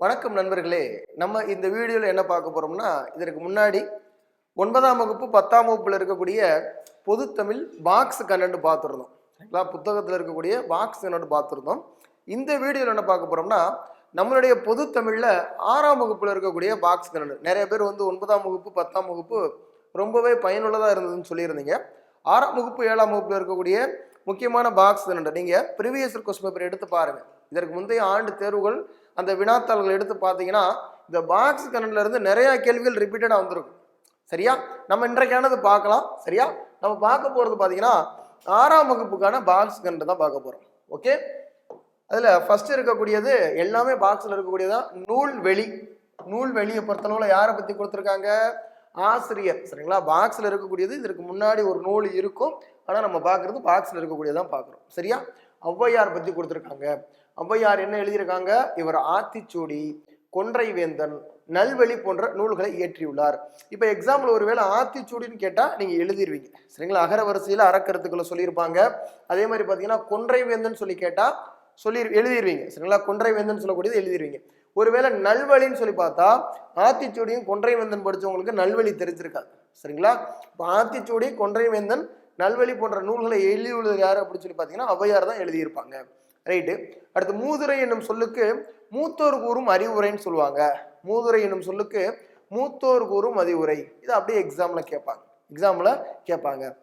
வணக்கம் நண்பர்களே. நம்ம இந்த வீடியோவில் என்ன பார்க்க போறோம்னா இதற்கு முன்னாடி ஒன்பதாம் வகுப்பு பத்தாம் வகுப்பில் இருக்கக்கூடிய பொதுத்தமிழ் பாக்ஸ் கண்டென்ட் பார்த்துருந்தோம். சரிங்களா புத்தகத்தில் இருக்கக்கூடிய பாக்ஸ் கண்டென்ட் பார்த்துருந்தோம். இந்த வீடியோவில் என்ன பார்க்க போறோம்னா நம்மளுடைய பொதுத்தமிழில் ஆறாம் வகுப்பில் இருக்கக்கூடிய பாக்ஸ் கண்டென்ட் நிறைய பேர் வந்து ஒன்பதாம் வகுப்பு பத்தாம் வகுப்பு ரொம்பவே பயனுள்ளதாக இருந்ததுன்னு சொல்லியிருந்தீங்க. ஆறாம் வகுப்பு ஏழாம் வகுப்பில் இருக்கக்கூடிய முக்கியமான பாக்ஸ் கண்டென்ட் நீங்கள் ப்ரீவியஸ் கொஸ்டின் பேப்பர் எடுத்து பாருங்க. இதற்கு முந்தைய ஆண்டு தேர்வுகள் அந்த வினாத்தாள்கள் எடுத்து பார்த்தீங்கன்னா இந்த பாக்ஸ் கரண்ட்ல இருந்து நிறைய கேள்விகள் ரிப்பீட்டடாக வந்திருக்கும். சரியா? நம்ம இன்றைக்கானது பார்க்கலாம். சரியா? நம்ம பார்க்க போகிறது பார்த்தீங்கன்னா ஆறாம் வகுப்புக்கான பாக்ஸ் கரண்ட் தான் பார்க்க போகிறோம் ஓகே அதில் ஃபர்ஸ்ட் இருக்கக்கூடியது எல்லாமே பாக்ஸில் இருக்கக்கூடியதான் நூல் வெளி. நூல் வெளியை பொறுத்தளவில் யாரை பற்றி கொடுத்துருக்காங்க? ஆசிரியர். சரிங்களா? பாக்ஸில் இருக்கக்கூடியது இதற்கு முன்னாடி ஒரு நூல் இருக்கும். ஆனால் நம்ம பார்க்குறது பாக்ஸில் இருக்கக்கூடியதான் பார்க்குறோம் சரியா? ஔவையார் பற்றி கொடுத்துருக்காங்க. ஔவையார் என்ன எழுதியிருக்காங்க? இவர் ஆத்திச்சூடி கொன்றை வேந்தன் நல்வெளி போன்ற நூல்களை இயற்றியுள்ளார். இப்போ எக்ஸாம்பிள் ஒருவேளை ஆத்திச்சூடின்னு கேட்டால் நீங்கள் எழுதிருவீங்க. சரிங்களா? அகர வரிசையில் அறக்கருத்துக்களை சொல்லியிருப்பாங்க. அதே மாதிரி பார்த்தீங்கன்னா கொன்றை வேந்தன் சொல்லி கேட்டால் சொல்லி எழுதிருவீங்க. சரிங்களா? கொன்றை வேந்தன் சொல்லக்கூடியது எழுதிருவீங்க. ஒருவேளை நல்வழின்னு சொல்லி பார்த்தா ஆத்திச்சூடியும் கொன்றை வேந்தன் படித்தவங்களுக்கு நல்வழி தெரிஞ்சிருக்காது. சரிங்களா? இப்போ ஆத்திச்சூடி கொன்றை வேந்தன் நல்வழி போன்ற நூல்களை எழுதியுள்ளது யார் அப்படின்னு சொல்லி பார்த்தீங்கன்னா ஔவையார் தான் எழுதியிருப்பாங்க. ரைட்டு அடுத்து மூதுரை என்னும் சொல்லுக்கு மூத்தோர் கூறும் அறிவுரைன்னு சொல்லுவாங்க. மூதுரை என்னும் சொல்லுக்கு மூத்தோர் கூறும் அறிவுரை. இது அப்படியே எக்ஸாம்ல கேட்பாங்க. எக்ஸாம்ல கேட்பாங்க.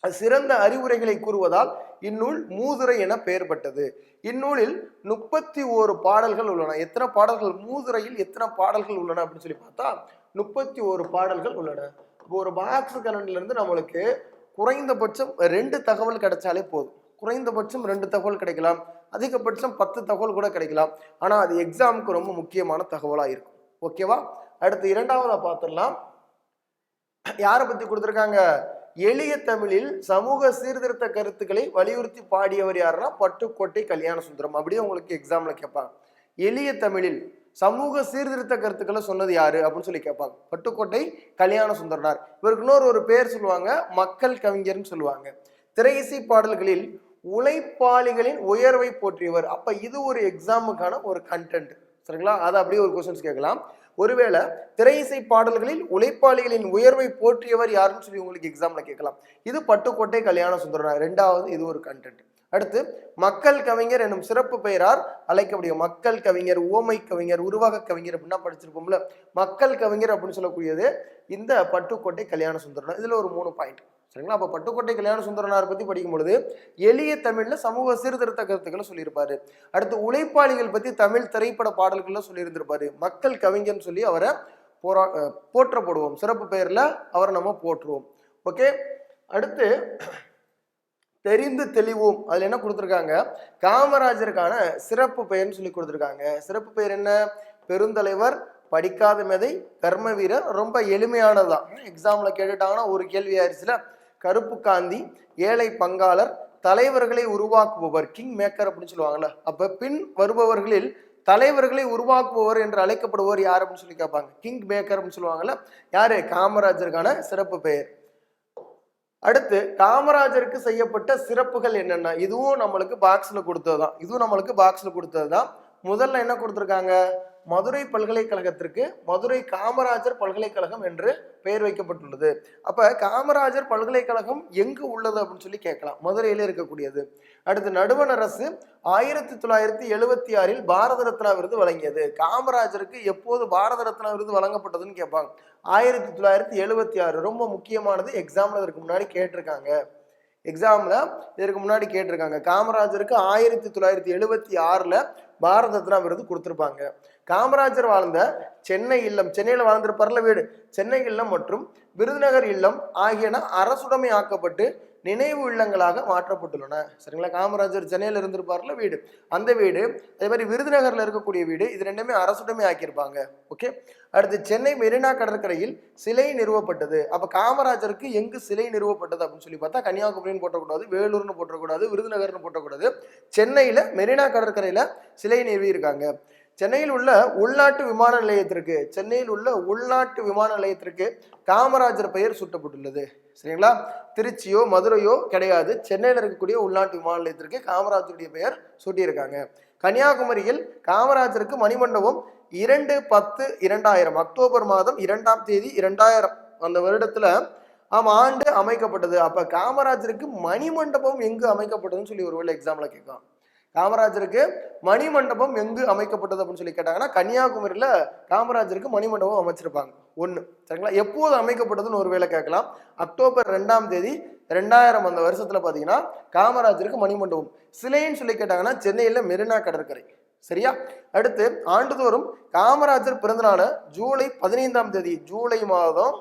அது சிறந்த அறிவுரைகளை கூறுவதால் இந்நூல் மூதுரை என பெயர் இந்நூலில் முப்பத்தி ஓரு பாடல்கள் உள்ளன. எத்தனை பாடல்கள்? மூதுரையில் எத்தனை பாடல்கள் உள்ளன அப்படின்னு சொல்லி பார்த்தா முப்பத்தி ஓரு பாடல்கள் உள்ளன. இப்போ ஒரு பாக்ஸ் கரண்ட்ல இருந்து நம்மளுக்கு குறைந்தபட்சம் ரெண்டு தகவல் கிடைச்சாலே போதும். குறைந்தபட்சம் ரெண்டு தகவல் கிடைக்கலாம். அதிகபட்சம் பத்து தகவல் கூட கிடைக்கலாம். ஆனால் அது எக்ஸாமுக்கு ரொம்ப முக்கியமான தகவலாக இருக்கும். ஓகேவா அடுத்து இரண்டாவதாக பார்த்துடலாம் யாரை பற்றி கொடுத்துருக்காங்க? எளிய தமிழில் சமூக சீர்திருத்த கருத்துக்களை வலியுறுத்தி பாடியவர் யாருன்னா பட்டுக்கோட்டை கல்யாண சுந்தரம். அப்படியே உங்களுக்கு எக்ஸாமில் கேட்பாங்க. எளிய தமிழில் சமூக சீர்திருத்த கருத்துக்களை சொன்னது யாரு அப்படின்னு சொல்லி கேட்பாங்க. பட்டுக்கோட்டை கல்யாண சுந்தரனார். இவருக்கு இன்னொரு ஒரு பேர் சொல்லுவாங்க மக்கள் கவிஞர்னு சொல்லுவாங்க. திரையிசை பாடல்களில் உழைப்பாளிகளின் உயர்வை போற்றியவர். அப்ப இது ஒரு எக்ஸாமுக்கான ஒரு கண்டென்ட் சரிங்களா? அதை அப்படியே ஒரு கொஸ்டின்ஸ் கேட்கலாம். ஒருவேளை திரையிசை பாடல்களில் உழைப்பாளிகளின் உயர்வை போற்றியவர் யாருன்னு சொல்லி உங்களுக்கு எக்ஸாம்ல கேட்கலாம். இது பட்டுக்கோட்டை கல்யாண சுந்தரனார். ரெண்டாவது இது ஒரு கண்டென்ட் அடுத்து மக்கள் கவிஞர் என்னும் சிறப்பு பெயரால் அழைக்கக்கூடிய மக்கள் கவிஞர் ஓமை கவிஞர் உருவக கவிஞர் அப்படின்னா படிச்சிருப்போம்ல. மக்கள் கவிஞர் அப்படின்னு சொல்லக்கூடியது இந்த பட்டுக்கோட்டை கல்யாண சுந்தரனார். இதுல ஒரு மூணு பாயிண்ட் சரிங்களா? அப்போ பட்டுக்கோட்டை கல்யாண சுந்தரனார் பத்தி படிக்கும் பொழுது எளிய தமிழ்ல சமூக சீர்திருத்த கருத்துக்களை சொல்லியிருப்பாரு. அடுத்து உழைப்பாளிகள் பத்தி தமிழ் திரைப்பட பாடல்கள்ல சொல்லியிருந்திருப்பாரு. மக்கள் கவிஞர்னு சொல்லி அவரை போரா போற்றப்படுவோம். சிறப்பு பெயர்ல அவரை நம்ம போற்றுவோம். ஓகே? அடுத்து தெரிந்து தெளிவோம். அதில் என்ன கொடுத்துருக்காங்க? காமராஜருக்கான சிறப்பு பெயர்னு சொல்லி கொடுத்துருக்காங்க. சிறப்பு பெயர் என்ன? பெருந்தலைவர் படிக்காத மெதை கர்ம வீரர் ரொம்ப எளிமையானதுதான். எக்ஸாம்ல கேட்டுட்டாங்கன்னா ஒரு கேள்வி ஆயிடுச்சுல கருப்பு காந்தி ஏழை பங்காளர் தலைவர்களை உருவாக்குபவர் கிங் மேக்கர் அப்படின்னு சொல்லுவாங்கல்ல? அப்ப பின் வருபவர்களில் தலைவர்களை உருவாக்குபவர் என்று அழைக்கப்படுபவர் யார் அப்படின்னு சொல்லி கேட்பாங்க? கிங் மேக்கர் அப்படின்னு சொல்லுவாங்கல்ல? யாரு? காமராஜருக்கான சிறப்பு பெயர். அடுத்து காமராஜருக்கு செய்யப்பட்ட சிறப்புகள் என்னென்ன இதுவும் நம்மளுக்கு பாக்ஸில் கொடுத்தது தான் இதுவும் நம்மளுக்கு பாக்ஸில் கொடுத்தது தான் முதல்ல என்ன கொடுத்துருக்காங்க? மதுரை பல்கலைக்கழகத்திற்கு மதுரை காமராஜர் பல்கலைக்கழகம் என்று பெயர் வைக்கப்பட்டுள்ளது. அப்போ காமராஜர் பல்கலைக்கழகம் எங்கு உள்ளது அப்படின்னு சொல்லி கேட்கலாம். மதுரையில் இருக்கக்கூடியது. அடுத்து நடுவண் அரசு ஆயிரத்தி தொள்ளாயிரத்தி எழுபத்தி ஆறில் பாரத ரத்னா விருது வழங்கியது. காமராஜருக்கு எப்போது பாரத ரத்னா விருது வழங்கப்பட்டதுன்னு கேட்பாங்க. ஆயிரத்தி தொள்ளாயிரத்தி எழுபத்தி ஆறு. ரொம்ப முக்கியமானது எக்ஸாம்ல இதற்கு முன்னாடி கேட்டிருக்காங்க. எக்ஸாம்ல இதற்கு முன்னாடி கேட்டிருக்காங்க. காமராஜருக்கு ஆயிரத்தி தொள்ளாயிரத்தி எழுபத்தி ஆறுல பாரத ரத்னா விருது கொடுத்துருப்பாங்க. காமராஜர் வாழ்ந்த சென்னை இல்லம் சென்னையில் வாழ்ந்திருப்பார்ல வீடு. சென்னை இல்லம் மற்றும் விருதுநகர் இல்லம் ஆகியன அரசுடைமை ஆக்கப்பட்டு நினைவு இல்லங்களாக மாற்றப்பட்டுள்ளன. சரிங்களா? காமராஜர் சென்னையில் இருந்திருப்பார்ல வீடு. அந்த வீடு அதே மாதிரி விருதுநகரில் இருக்கக்கூடிய வீடு இது ரெண்டுமே அரசுடைமை ஆக்கியிருப்பாங்க. ஓகே? அடுத்து சென்னை மெரினா கடற்கரையில் சிலை நிறுவப்பட்டது. அப்போ காமராஜருக்கு எங்கு சிலை நிறுவப்பட்டது அப்படின்னு சொல்லி பார்த்தா கன்னியாகுமரின்னு போட்டக்கூடாது வேலூர்னு போட்டக்கூடாது விருதுநகர்னு போட்டக்கூடாது. சென்னையில் மெரினா கடற்கரையில் சிலை நிறுவியிருக்காங்க. சென்னையில் உள்ள உள்நாட்டு விமான நிலையத்திற்கு சென்னையில் உள்ள உள்நாட்டு விமான நிலையத்திற்கு காமராஜர் பெயர் சூட்டப்பட்டுள்ளது. சரிங்களா? திருச்சியோ மதுரையோ கிடையாது. சென்னையில் இருக்கக்கூடிய உள்நாட்டு விமான நிலையத்திற்கு காமராஜருடைய பெயர் சூட்டியிருக்காங்க. கன்னியாகுமரியில் காமராஜருக்கு மணிமண்டபம் இரண்டு பத்து இரண்டாயிரம். அக்டோபர் மாதம் இரண்டாம் தேதி இரண்டாயிரம். அந்த வருடத்துல ஆம் ஆண்டு அமைக்கப்பட்டது. அப்ப காமராஜருக்கு மணிமண்டபம் எங்கு அமைக்கப்பட்டதுன்னு சொல்லி ஒருவேளை எக்ஸாம்ல கேட்கலாம். காமராஜருக்கு மணிமண்டபம் எங்கு அமைக்கப்பட்டது அப்படின்னு சொல்லி கேட்டாங்கன்னா கன்னியாகுமரியில காமராஜருக்கு மணிமண்டபம் அமைச்சிருப்பாங்க. ஒண்ணு. சரிங்களா? எப்போது அமைக்கப்பட்டதுன்னு ஒரு வேலை கேட்கலாம். அக்டோபர் ரெண்டாம் தேதி ரெண்டாயிரம் அந்த வருஷத்துல பாத்தீங்கன்னா காமராஜருக்கு மணிமண்டபம். சிலைன்னு சொல்லி கேட்டாங்கன்னா சென்னையில மெரினா கடற்கரை. சரியா? அடுத்து ஆண்டுதோறும் காமராஜர் பிறந்தநாள ஜூலை பதினைந்தாம் தேதி ஜூலை மாதம்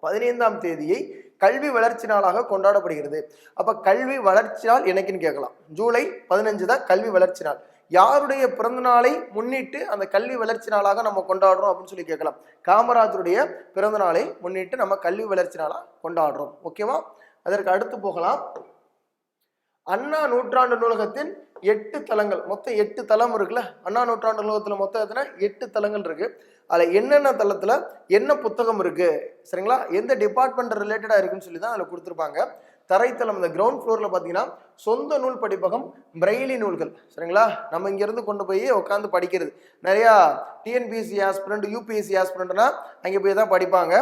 பதினைந்தாம் தேதியை கல்வி வளர்ச்சி நாளாக கொண்டாடப்படுகிறது. அப்ப கல்வி வளர்ச்சி நாள் என்னைக்குன்னு கேட்கலாம். ஜூலை பதினஞ்சு தான் கல்வி வளர்ச்சி நாள். யாருடைய பிறந்த நாளை முன்னிட்டு அந்த கல்வி வளர்ச்சி நாளாக நம்ம கொண்டாடுறோம் அப்படின்னு சொல்லி கேட்கலாம். காமராஜருடைய பிறந்த நாளை முன்னிட்டு நம்ம கல்வி வளர்ச்சி நாளாக கொண்டாடுறோம். ஓகேவா அதற்கு அடுத்து போகலாம். அண்ணா நூற்றாண்டு நூலகத்தின் எட்டு தலங்கள் மொத்தம் எட்டு தலம் இருக்குல்ல? அண்ணா நூற்றாண்டு நூலகத்துல மொத்தம் எத்தனை? எட்டு தலங்கள் இருக்கு. அதில் என்னென்ன தளத்தில் என்ன புத்தகம் இருக்குது சரிங்களா? எந்த டிபார்ட்மெண்ட் ரிலேட்டடாக இருக்குன்னு சொல்லி தான் அதில் கொடுத்துருப்பாங்க. தரைத்தளம் இந்த கிரவுண்ட் ஃப்ளோரில் பார்த்தீங்கன்னா சொந்த நூல் படிப்பகம் பிரெய்லி நூல்கள். சரிங்களா? நம்ம இங்கேருந்து கொண்டு போய் உட்காந்து படிக்கிறது. நிறையா டிஎன்பிஎஸ்சி ஆஸ்பிரண்ட் யூபிஎஸ்சி ஆஸ்பிரண்ட்னா அங்கே போய் தான் படிப்பாங்க.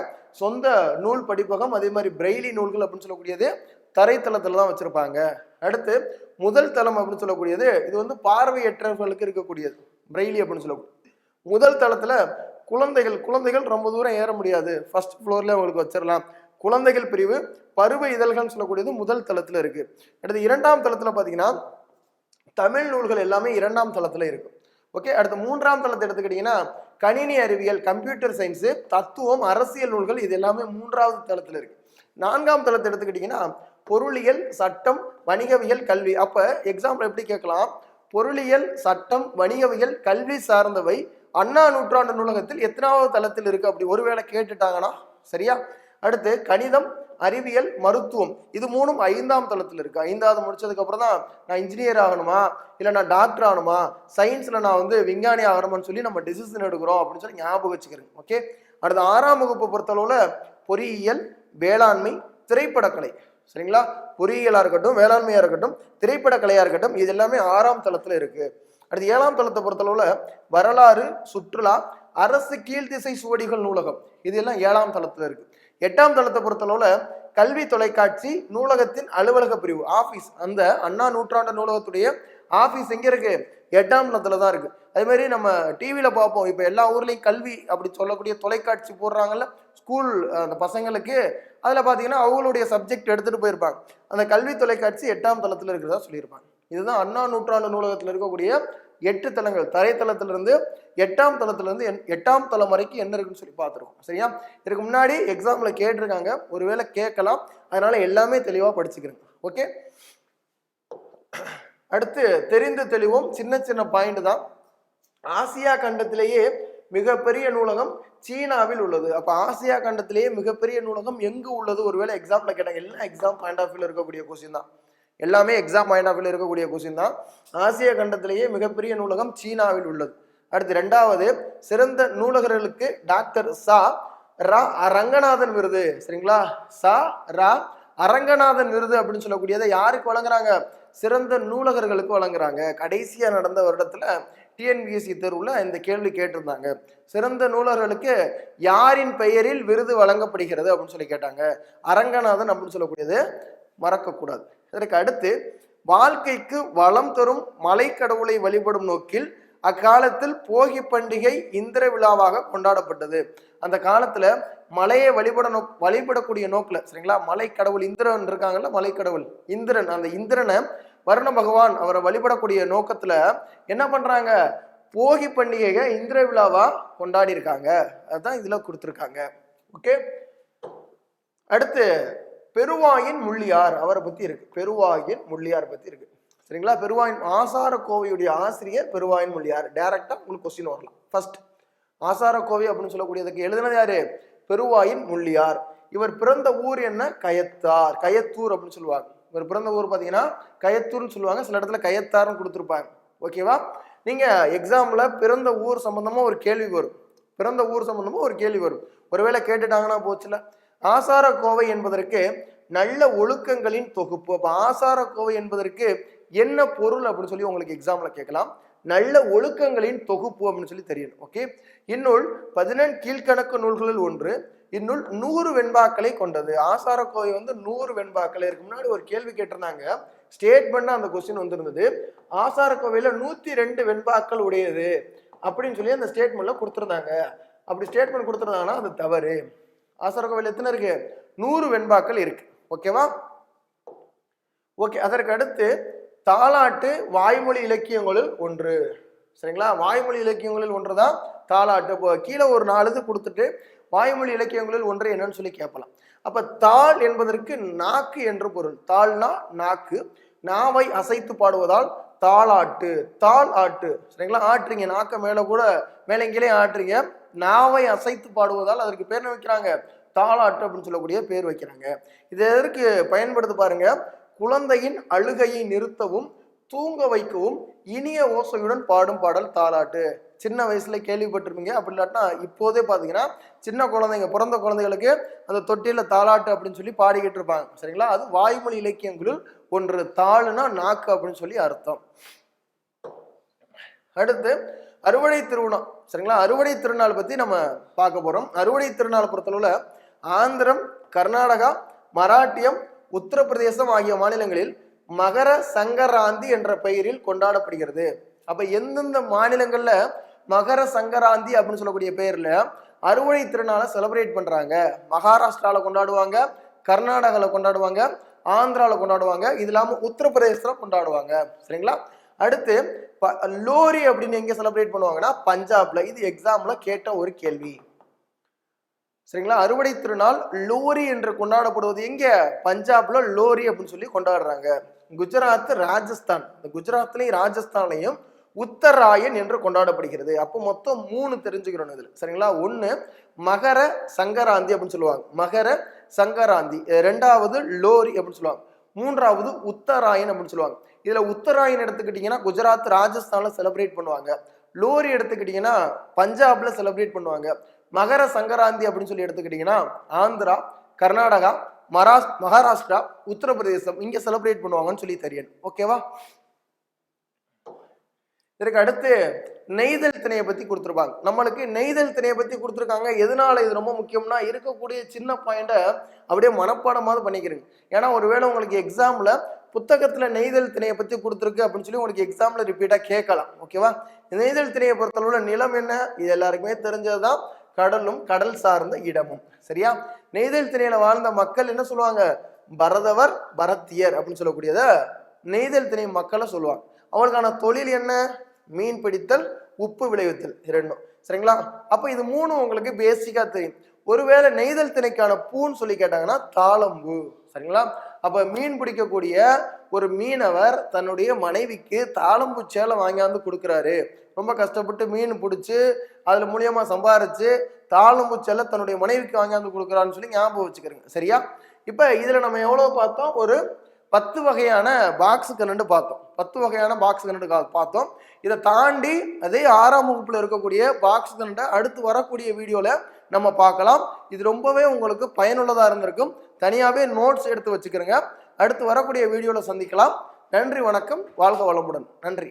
சொந்த நூல் படிப்பகம் அதே மாதிரி பிரெய்லி நூல்கள் அப்படின்னு சொல்லக்கூடியது தரைத்தளத்தில் தான் வச்சுருப்பாங்க. அடுத்து முதல் தளம் அப்படின்னு சொல்லக்கூடியது இது வந்து பார்வையற்றவர்களுக்கு இருக்கக்கூடியது. பிரெய்லி அப்படின்னு சொல்லக்கூடிய. முதல் தளத்தில் குழந்தைகள் குழந்தைகள் ரொம்ப தூரம் ஏற முடியாது. ஃபர்ஸ்ட் ஃப்ளோர்ல அவங்களுக்கு வச்சிடலாம் குழந்தைகள் பிரிவு பருவ இதழ்கள்னு சொல்லக்கூடியது முதல் தளத்தில் இருக்கு. அடுத்து இரண்டாம் தளத்தில் பார்த்தீங்கன்னா தமிழ் நூல்கள் எல்லாமே இரண்டாம் தளத்தில் இருக்கும் ஓகே அடுத்து மூன்றாம் தளத்தை எடுத்துக்கிட்டீங்கன்னா கணினி அறிவியல் கம்ப்யூட்டர் சயின்ஸு தத்துவம் அரசியல் நூல்கள் இது எல்லாமே மூன்றாவது தளத்தில் இருக்கு. நான்காம் தளத்தை எடுத்துக்கிட்டீங்கன்னா பொருளியல் சட்டம் வணிகவியல் கல்வி. அப்போ எக்ஸாம்பிள் எப்படி கேட்கலாம்? பொருளியல் சட்டம் வணிகவியல் கல்வி சார்ந்தவை அண்ணா நூற்றாண்டு நூலகத்தில் எத்தனாவது தளத்தில் இருக்கு அப்படி ஒருவேளை கேட்டுட்டாங்கன்னா சரியா? அடுத்து கணிதம் அறிவியல் மருத்துவம். இது மூணும் ஐந்தாம் தளத்தில் இருக்கு. ஐந்தாவது முடிச்சதுக்கு அப்புறம் தான் நான் இன்ஜினியர் ஆகணுமா? இல்லை நான் டாக்டர் ஆகணுமா? சயின்ஸ்ல நான் வந்து விஞ்ஞானி ஆகணுமான்னு சொல்லி நம்ம டிசிஷன் எடுக்கிறோம் அப்படின்னு சொல்லி ஞாபகம் வச்சுக்கிறேன். ஓகே அடுத்து ஆறாம் வகுப்பு பொறுத்தளவுல பொறியியல் வேளாண்மை திரைப்படக்கலை. சரிங்களா? பொறியியலாக இருக்கட்டும் வேளாண்மையாக இருக்கட்டும் திரைப்படக்கலையாக இருக்கட்டும் இது எல்லாமே ஆறாம் தளத்தில் இருக்குது அடுத்து ஏழாம் தளத்தை பொறுத்தளவுல வரலாறு சுற்றுலா அரசு கீழ்திசை சுவடிகள் நூலகம். இது எல்லாம் ஏழாம் தளத்துல இருக்கு. எட்டாம் தளத்தை பொறுத்தளவுல கல்வி தொலைக்காட்சி நூலகத்தின் அலுவலக பிரிவு ஆபீஸ். அந்த அண்ணா நூற்றாண்டு நூலகத்துடைய ஆபீஸ் எங்க இருக்கு? எட்டாம் தளத்துல தான் இருக்கு. அதே மாதிரி நம்ம டிவியில பார்ப்போம். இப்போ எல்லா ஊர்லயும் கல்வி அப்படி சொல்லக்கூடிய தொலைக்காட்சி போடுறாங்கல்ல ஸ்கூல் அந்த பசங்களுக்கு அதுல பாத்தீங்கன்னா அவங்களுடைய சப்ஜெக்ட் எடுத்துட்டு போயிருப்பாங்க. அந்த கல்வி தொலைக்காட்சி எட்டாம் தளத்துல இருக்கிறதா சொல்லியிருப்பாங்க. இதுதான் அண்ணா நூற்றாண்டு நூலகத்தில் இருக்கக்கூடிய எட்டு தலங்கள் தரைத்தளத்திலிருந்து எட்டாம் தளத்திலிருந்து எண்- எட்டாம் தளம் வரைக்கும் என்ன இருக்குன்னு சொல்லி பார்த்துருக்கோம். சரியா? இதுக்கு முன்னாடி எக்ஸாம்ல கேட்டிருக்காங்க. ஒருவேளை கேட்கலாம். அதனால எல்லாமே தெளிவாக படிச்சுக்கிறேங்க ஓகே? அடுத்து தெரிந்து தெளிவோம். சின்ன சின்ன பாயிண்ட் தான். ஆசியா கண்டத்திலேயே மிகப்பெரிய நூலகம் சீனாவில் உள்ளது. அப்ப ஆசியா கண்டத்திலேயே மிகப்பெரிய நூலகம் எங்கு உள்ளது? ஒருவேளை எக்ஸாம்ல கேட்டாங்க. எல்லாம் எக்ஸாம் பாயிண்ட் ஆஃப் வியூல இருக்கக்கூடிய கொஸ்டின் தான். எல்லாமே எக்ஸாம் பாயிண்ட் ஆஃப் இருக்கக்கூடிய கொஸ்டின் தான். ஆசிய கண்டத்திலேயே மிகப்பெரிய நூலகம் சீனாவில் உள்ளது. அடுத்து ரெண்டாவது சிறந்த நூலகர்களுக்கு டாக்டர் சா ரா ரங்கநாதன் விருது. சரிங்களா? சா ரா அரங்கநாதன் விருது அப்படின்னு சொல்லக்கூடியதை யாருக்கு வழங்குறாங்க? சிறந்த நூலகர்களுக்கு வழங்குறாங்க. கடைசியா நடந்த வருடத்துல டிஎன்பிஎஸ்சி தேர்வுல இந்த கேள்வி கேட்டிருந்தாங்க. சிறந்த நூலகர்களுக்கு யாரின் பெயரில் விருது வழங்கப்படுகிறது அப்படின்னு சொல்லி கேட்டாங்க. அரங்கநாதன் அப்படின்னு சொல்லக்கூடியது மறக்கக்கூடாது. இதற்கு அடுத்து வாழ்க்கைக்கு வளம் தரும் மலைக்கடவுளை வழிபடும் நோக்கில் அக்காலத்தில் போகி பண்டிகை இந்திர விழாவாக கொண்டாடப்பட்டது. அந்த காலத்துல மலையை வழிபட நோக் வழிபடக்கூடிய நோக்கில் சரிங்களா? மலை கடவுள் இந்திரன் இருக்காங்கல்ல மலை கடவுள் இந்திரன் அந்த இந்திரனை வருண பகவான் அவரை வழிபடக்கூடிய நோக்கத்துல என்ன பண்றாங்க? போகி பண்டிகையை இந்திர விழாவா கொண்டாடி இருக்காங்க அதுதான் இதுல கொடுத்துருக்காங்க. ஓகே? அடுத்து பெருவாயின் முள்ளியார் அவரை பத்தி இருக்கு. பெருவாயின் முள்ளியார் பத்தி இருக்கு. சரிங்களா? பெருவாயின் ஆசார கோவையுடைய ஆசிரியர் பெருவாயின் முள்ளியார். டைரக்டா உங்களுக்கு கொஸ்டின் வரலாம். ஃபர்ஸ்ட் ஆசார கோவை அப்படின்னு சொல்லக்கூடியதுக்கு எழுதினது யாரு? பெருவாயின் முள்ளியார். இவர் பிறந்த ஊர் என்ன? கயத்தார். கயத்தூர் அப்படின்னு சொல்லுவாங்க. இவர் பிறந்த ஊர் பார்த்தீங்கன்னா கயத்தூர்னு சொல்லுவாங்க. சில இடத்துல கயத்தார்னு கொடுத்துருப்பாங்க. ஓகேவா நீங்க எக்ஸாம்ல பிறந்த ஊர் சம்பந்தமா ஒரு கேள்வி வரும். பிறந்த ஊர் சம்பந்தமா ஒரு கேள்வி வரும். ஒருவேளை கேட்டுட்டாங்கன்னா போச்சுல. ஆசார கோவை என்பதற்கு நல்ல ஒழுக்கங்களின் தொகுப்பு. அப்போ ஆசார கோவை என்பதற்கு என்ன பொருள் அப்படின்னு சொல்லி உங்களுக்கு எக்ஸாம்ல கேட்கலாம். நல்ல ஒழுக்கங்களின் தொகுப்பு அப்படின்னு சொல்லி தெரியணும். ஓகே இந்நூல் பதினெண் கீழ்கணக்கு நூல்களில் ஒன்று. இந்நூல் நூறு வெண்பாக்களை கொண்டது. ஆசார கோவை வந்து நூறு வெண்பாக்கள். இருக்கு முன்னாடி ஒரு கேள்வி கேட்டிருந்தாங்க. ஸ்டேட்மெண்ட்னா அந்த கொஸ்டின் வந்திருந்தது. ஆசார கோவையில நூத்தி ரெண்டு வெண்பாக்கள் உடையது அப்படின்னு சொல்லி அந்த ஸ்டேட்மெண்ட்ல கொடுத்துருந்தாங்க. அப்படி ஸ்டேட்மெண்ட் கொடுத்துருந்தாங்கன்னா அது தவறு. ஆசார எத்தனை இருக்கு? நூறு வெண்பாக்கள் இருக்கு. ஓகேவா ஓகே அதற்கு அடுத்து தாலாட்டு வாய்மொழி இலக்கியங்களில் ஒன்று. சரிங்களா? வாய்மொழி இலக்கியங்களில் ஒன்று தான் தாலாட்டு இப்போ கீழே ஒரு நாலு இது கொடுத்துட்டு வாய்மொழி இலக்கியங்களில் ஒன்று என்னன்னு சொல்லி கேட்கலாம் அப்போ தாள் என்பதற்கு நாக்கு என்று பொருள். தாள்னா நாக்கு. நாவை அசைத்து பாடுவதால் தாளாட்டு. தாள் ஆட்டு. சரிங்களா? ஆட்டுறீங்க. நாக்க மேலே கூட மேலே ஆட்டுறீங்க. நாவை அசைத்து பாடுவதால் அதற்கு பேர் வைக்கிறாங்க? தாளாட்டு அப்படின்னு சொல்லக்கூடிய பேர் வைக்கிறாங்க. இது எதற்கு பயன்படுத்து பாருங்க? குழந்தையின் அழுகையை நிறுத்தவும் தூங்க வைக்கவும் இனிய ஓசையுடன் பாடும் பாடல் தாளாட்டு. சின்ன வயசுல கேள்விப்பட்டிருப்பீங்க. அப்படி இல்லாட்டினா இப்போதே பார்த்தீங்கன்னா சின்ன குழந்தைங்க பிறந்த குழந்தைகளுக்கு அந்த தொட்டியில தாலாட்டு அப்படின்னு சொல்லி பாடிக்கிட்டு இருப்பாங்க. சரிங்களா? அது வாய்மொழி இலக்கியங்களில் ஒன்று தாளுனா நாக்கு அப்படின்னு சொல்லி அர்த்தம். அடுத்து அறுவடை திருவிழா சரிங்களா? அறுவடை திருநாள் பற்றி நம்ம பார்க்க போகிறோம் அறுவடை திருநாள் பொறுத்தளவுல ஆந்திரம் கர்நாடகா மராட்டியம் உத்தரப்பிரதேசம் ஆகிய மாநிலங்களில் மகர சங்கராந்தி என்ற பெயரில் கொண்டாடப்படுகிறது. அப்போ எந்தெந்த மாநிலங்களில் மகர சங்கராந்தி அப்படின்னு சொல்லக்கூடிய பெயரில் அறுவடை திருநாளை செலிப்ரேட் பண்ணுறாங்க மகாராஷ்டிராவில் கொண்டாடுவாங்க கர்நாடகாவில் கொண்டாடுவாங்க ஆந்திராவில் கொண்டாடுவாங்க இது இல்லாமல் உத்தரப்பிரதேசத்தில் கொண்டாடுவாங்க. சரிங்களா? அடுத்து லோரி அப்படின்னு எங்கே செலிப்ரேட் பண்ணுவாங்கன்னா பஞ்சாப்ல. இது எக்ஸாம்ல கேட்ட ஒரு கேள்வி. சரிங்களா? அறுவடை திருநாள் லோரி என்று கொண்டாடப்படுவது எங்க? பஞ்சாப்ல லோரி அப்படின்னு சொல்லி கொண்டாடுறாங்க. குஜராத் ராஜஸ்தான். இந்த குஜராத்லையும் ராஜஸ்தான்லயும் உத்தராயன் என்று கொண்டாடப்படுகிறது. அப்போ மொத்தம் மூணு தெரிஞ்சுக்கிறோம் இதில். சரிங்களா? ஒன்று மகர சங்கராந்தி அப்படின்னு சொல்லுவாங்க. மகர சங்கராந்தி. ரெண்டாவது லோரி அப்படின்னு சொல்லுவாங்க. மூன்றாவது உத்தராயன் அப்படின்னு சொல்லுவாங்க. இதுல உத்தராயன் எடுத்துக்கிட்டீங்கன்னா குஜராத் ராஜஸ்தான்ல செலிப்ரேட் பண்ணுவாங்க. லோரி எடுத்துக்கிட்டீங்கன்னா பஞ்சாப்ல செலிப்ரேட் பண்ணுவாங்க. மகர சங்கராந்தி அப்படின்னு சொல்லி எடுத்துக்கிட்டீங்கன்னா ஆந்திரா கர்நாடகா மராஸ் மகாராஷ்டிரா உத்தரப்பிரதேசம் இங்க செலிப்ரேட் பண்ணுவாங்கன்னு சொல்லி தெரியணும் ஓகேவா இதற்கு அடுத்து நெய்தல் திணையை பத்தி கொடுத்துருப்பாங்க. நம்மளுக்கு நெய்தல் திணையை பத்தி கொடுத்துருக்காங்க. எதனால இது ரொம்ப முக்கியம்னா இருக்கக்கூடிய சின்ன பாயிண்ட்டை அப்படியே மனப்பாடமாவது பண்ணிக்கிறீங்க. ஏன்னா ஒருவேளை உங்களுக்கு எக்ஸாம்ல புத்தகத்துல நெய்தல் திணையை பத்தி கொடுத்துருக்கு அப்படின்னு சொல்லி உங்களுக்கு எக்ஸாம்ல ரிப்பீட்டா கேட்கலாம். ஓகேவா நெய்தல் திணையை பொறுத்தளவுல நிலம் என்ன? இது எல்லாருக்குமே தெரிஞ்சதுதான். கடலும் கடல் சார்ந்த இடமும். சரியா? நெய்தல் திணையில வாழ்ந்த மக்கள் என்ன சொல்லுவாங்க? பரதவர் பரத்தியர் அப்படின்னு சொல்லக்கூடியத நெய்தல் திணை மக்களை சொல்லுவாங்க. அவங்களுக்கான தொழில் என்ன? மீன் பிடித்தல் உப்பு விளைவித்தல் இரண்டும் சரிங்களா? அப்போ இது மூணும் உங்களுக்கு பேசிக்கா தெரியும். ஒருவேளை நெய்தல் திணைக்கான பூன்னு சொல்லி கேட்டாங்கன்னா தாளம்பூ. சரிங்களா? அப்ப மீன் பிடிக்கக்கூடிய ஒரு மீனவர் தன்னுடைய மனைவிக்கு தாளம்பூ சேலை வாங்கியாந்து கொடுக்குறாரு. ரொம்ப கஷ்டப்பட்டு மீன் பிடிச்சி அதுல மூலியமா சம்பாரிச்சு தாளம்பூ சேலை தன்னுடைய மனைவிக்கு வாங்கியாந்து கொடுக்குறான்னு சொல்லி ஞாபகம் வச்சுக்கிறேங்க. சரியா? இப்ப இதுல நம்ம எவ்வளவு பார்த்தோம்? ஒரு பத்து வகையான பாக்ஸுக்கு ரெண்டு பார்த்தோம். பத்து வகையான பாக்ஸ் கரண்ட் பார்த்தோம். இதை தாண்டி அதே ஆறாம் வகுப்பில் இருக்கக்கூடிய பாக்ஸ் கரண்ட்டை அடுத்து வரக்கூடிய வீடியோவில் நம்ம பார்க்கலாம். இது ரொம்பவே உங்களுக்கு பயனுள்ளதாக இருந்திருக்கும். தனியாகவே நோட்ஸ் எடுத்து வச்சுக்கிறேங்க. அடுத்து வரக்கூடிய வீடியோவில் சந்திக்கலாம். நன்றி வணக்கம். வாழ்க வளமுடன். நன்றி.